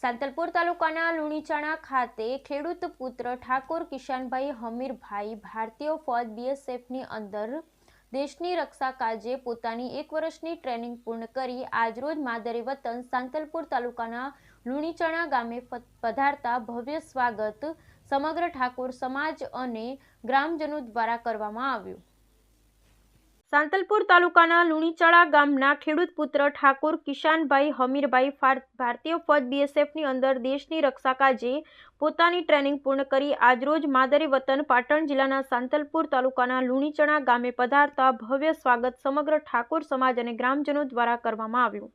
સાંતલપુર તાલુકાના લુણીચાણા ખાતે ખેડૂત પુત્ર ઠાકોર કિશનભાઈ હમીરભાઈ ભારતીય ફોજ બીએસએફની અંદર દેશની રક્ષા કાજે પોતાની એક વર્ષની ટ્રેનિંગ પૂર્ણ કરી આજરોજ માદરે વતન સાંતલપુર તાલુકાના લુણીચણા ગામે પધારતા ભવ્ય સ્વાગત સમગ્ર ઠાકોર સમાજ અને ગ્રામજનો દ્વારા કરવામાં આવ્યું. સાંતલપુર તાલુકાના લુણીચળા ગામના ખેડૂત પુત્ર ઠાકોર કિશાનભાઈ હમીરભાઈ ભારતીય ફોજ બીએસએફની અંદર દેશની રક્ષા કાજે પોતાની ટ્રેનિંગ પૂર્ણ કરી આજરોજ માદરે વતન પાટણ જિલ્લાના સાંતલપુર તાલુકાના લુણીચણા ગામે પધારતા ભવ્ય સ્વાગત સમગ્ર ઠાકોર સમાજ અને ગ્રામજનો દ્વારા કરવામાં આવ્યું.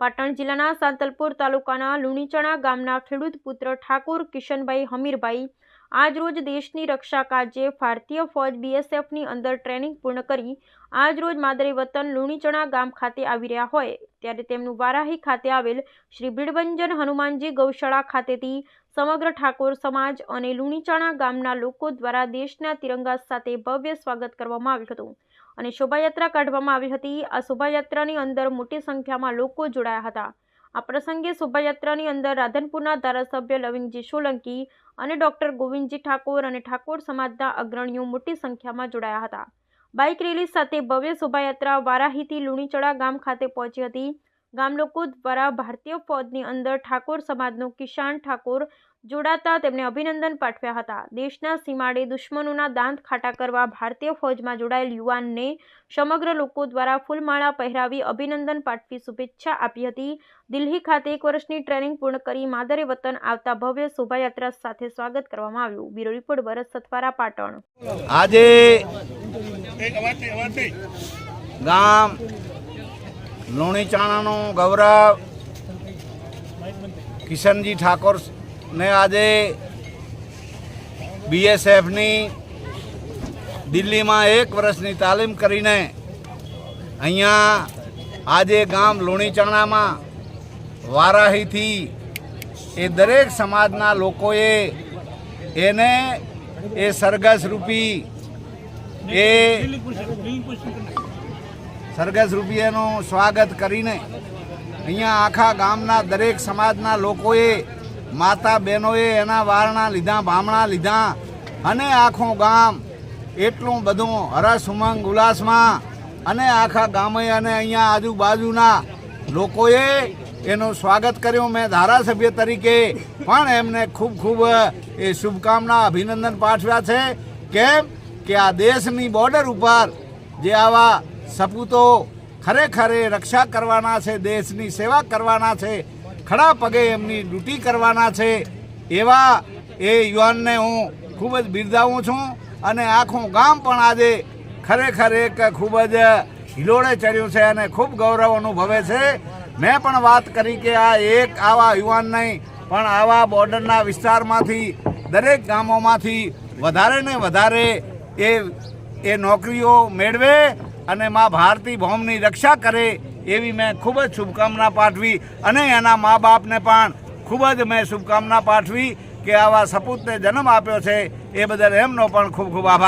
પાટણ જિલ્લાના સાંતલપુર તાલુકાના લુણીચણા ગામના ખેડૂત પુત્ર ઠાકોર કિશનભાઈ હમીરભાઈ આજરોજ દેશની રક્ષા કાજે ભારતીય ફોજ બીએસએફની અંદર ટ્રેનિંગ પૂર્ણ કરી. આજરોજ માદરે વતન લુણીચણા ગામ ખાતે આવી રહ્યા હોય, ત્યારે તેમનું વારાહી ખાતે આવેલ શ્રી બીડભંજન હનુમાનજી ગૌશાળા ખાતેથી સમગ્ર ઠાકોર સમાજ અને લુણીચણા ગામના લોકો દ્વારા દેશના તિરંગા સાથે ભવ્ય સ્વાગત કરવામાં આવ્યું હતું. અને શોભાયાત્રા કાઢવામાં આવી હતી. આ શોભાયાત્રાની અંદર મોટી સંખ્યામાં લોકો જોડાયા હતા. આ પ્રસંગે શોભાયાત્રાની અંદર રાધનપુરના ધારાસભ્ય લવિંગજી સોલંકી અને ડોક્ટર ગોવિંદજી ઠાકોર અને ઠાકોર સમાજના અગ્રણીઓ મોટી સંખ્યામાં જોડાયા હતા. બાઇક રેલી સાથે ભવ્ય શોભાયાત્રા વારાહીથી લુણીચડા ગામ ખાતે પહોંચી હતી. ગામ લોકો દ્વારા ભારતીય ફોજની અંદર ઠાકોર સમાજનો કિશાન ઠાકોર જોડાતા તેમને અભિનંદન પાઠવ્યા હતા. દેશના સીમાડે દુશ્મનોના દાંત ખાટા કરવા ભારતીય ફોજમાં જોડાયેલ યુવાનને સમગ્ર લોકો દ્વારા ફૂલમાળા પહેરાવી અભિનંદન પાઠવી શુભેચ્છા આપી હતી. દિલ્હી ખાતે એક વર્ષની ટ્રેનિંગ પૂર્ણ કરી માદરે વતન આવતા ભવ્ય શોભાયાત્રા સાથે સ્વાગત કરવામાં આવ્યું. Bureau report Bharat Sathwara, Patan. આજે ગામ લુણીચાણાનું ગૌરવ કિશનજી ઠાકોર ને આજે બીએસએફની દિલ્હીમાં એક વર્ષની તાલીમ કરીને અહીંયા આજે ગામ લુણીચણામાં વારાહીથી એ દરેક સમાજના લોકોએ એને એ સરઘસ રૂપી એ સરઘસ એનું સ્વાગત કરીને અહીંયા આખા ગામના દરેક સમાજના લોકોએ માતા બહેનોએ એના વારણા લીધા, બામણા લીધા અને આખું ગામ એટલું બધું હરસ, ઉમંગ, ઉલ્લાસમાં અને આખા ગામે અને અહીંયા આજુબાજુના લોકોએ એનું સ્વાગત કર્યું. મેં ધારાસભ્ય તરીકે પણ એમને ખૂબ ખૂબ એ શુભકામના, અભિનંદન પાઠવ્યા છે. કેમ કે આ દેશની બોર્ડર ઉપર જે આવા સપૂતો ખરેખર રક્ષા કરવાના છે, દેશની સેવા કરવાના છે ખડા પગે એમની ડ્યુટી કરવાના છે, એવા એ યુવાનને હું ખૂબ જ બિરદાવું છું અને આખું ગામ પણ આજે ખરેખર એક ખૂબ જ હિલોળે ચડ્યું છે અને ખૂબ ગૌરવ અનુભવે છે. મેં પણ વાત કરી કે આ એક આવા યુવાન નહીં, પણ આવા બોર્ડરના વિસ્તારમાંથી, દરેક ગામોમાંથી વધારે ને વધારે એ એ નોકરીઓ મેળવે અને મા ભારતી ભૌમની રક્ષા કરે એવી મેં ખૂબ જ શુભકામના પાઠવી અને એના મા બાપને પણ ખૂબ જ મેં શુભકામના પાઠવી કે આવા સપૂતને જન્મ આપ્યો છે એ બદલ એમનો પણ ખૂબ ખૂબ આભાર.